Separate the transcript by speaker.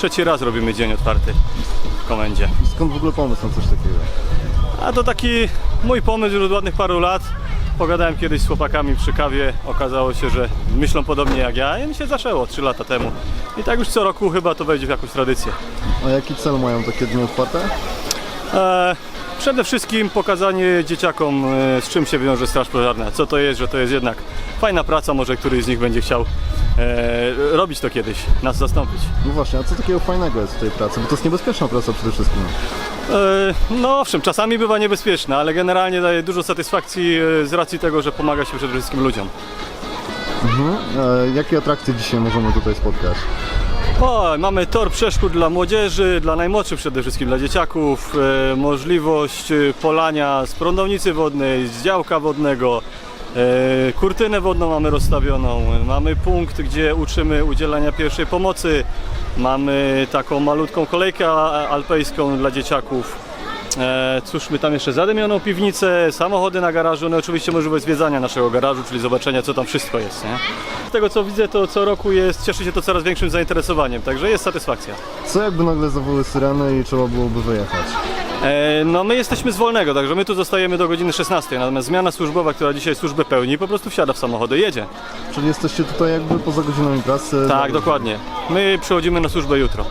Speaker 1: trzeci raz robimy dzień otwarty w komendzie.
Speaker 2: Skąd w ogóle pomysł na coś takiego?
Speaker 1: A to taki mój pomysł już od ładnych paru lat. Pogadałem kiedyś z chłopakami przy kawie, okazało się, że myślą podobnie jak ja i mi się zaczęło 3 lata temu. I tak już co roku chyba to wejdzie w jakąś tradycję.
Speaker 2: A jaki cel mają takie dni otwarte?
Speaker 1: E, przede wszystkim pokazanie dzieciakom, e, z czym się wiąże Straż Pożarna, co to jest, że to jest jednak fajna praca, może któryś z nich będzie chciał e, robić to kiedyś, nas zastąpić.
Speaker 2: No właśnie, a co takiego fajnego jest w tej pracy? Bo to jest niebezpieczna praca przede wszystkim.
Speaker 1: E, No owszem, czasami bywa niebezpieczna, ale generalnie daje dużo satysfakcji e, z racji tego, że pomaga się przede wszystkim ludziom.
Speaker 2: Mhm. E, jakie atrakcje dzisiaj możemy tutaj spotkać?
Speaker 1: O, mamy tor przeszkód dla młodzieży, dla najmłodszych przede wszystkim, dla dzieciaków, e, możliwość e, polania z prądownicy wodnej, z działka wodnego, kurtynę wodną mamy rozstawioną, mamy punkt, gdzie uczymy udzielania pierwszej pomocy, mamy taką malutką kolejkę alpejską dla dzieciaków. E, cóż, my tam jeszcze zadymioną piwnicę, samochody na garażu, no oczywiście możliwość zwiedzania naszego garażu, czyli zobaczenia co tam wszystko jest. Nie? Z tego co widzę, to co roku jest, cieszy się to coraz większym zainteresowaniem, także jest satysfakcja.
Speaker 2: Co jakby nagle zawoły syreny i trzeba byłoby wyjechać?
Speaker 1: E, no my jesteśmy z wolnego, także my tu zostajemy do godziny 16, natomiast zmiana służbowa, która dzisiaj służbę pełni, po prostu wsiada w samochody i jedzie.
Speaker 2: Czyli jesteście tutaj jakby poza godzinami pracy?
Speaker 1: Tak, dokładnie. My przychodzimy na służbę jutro.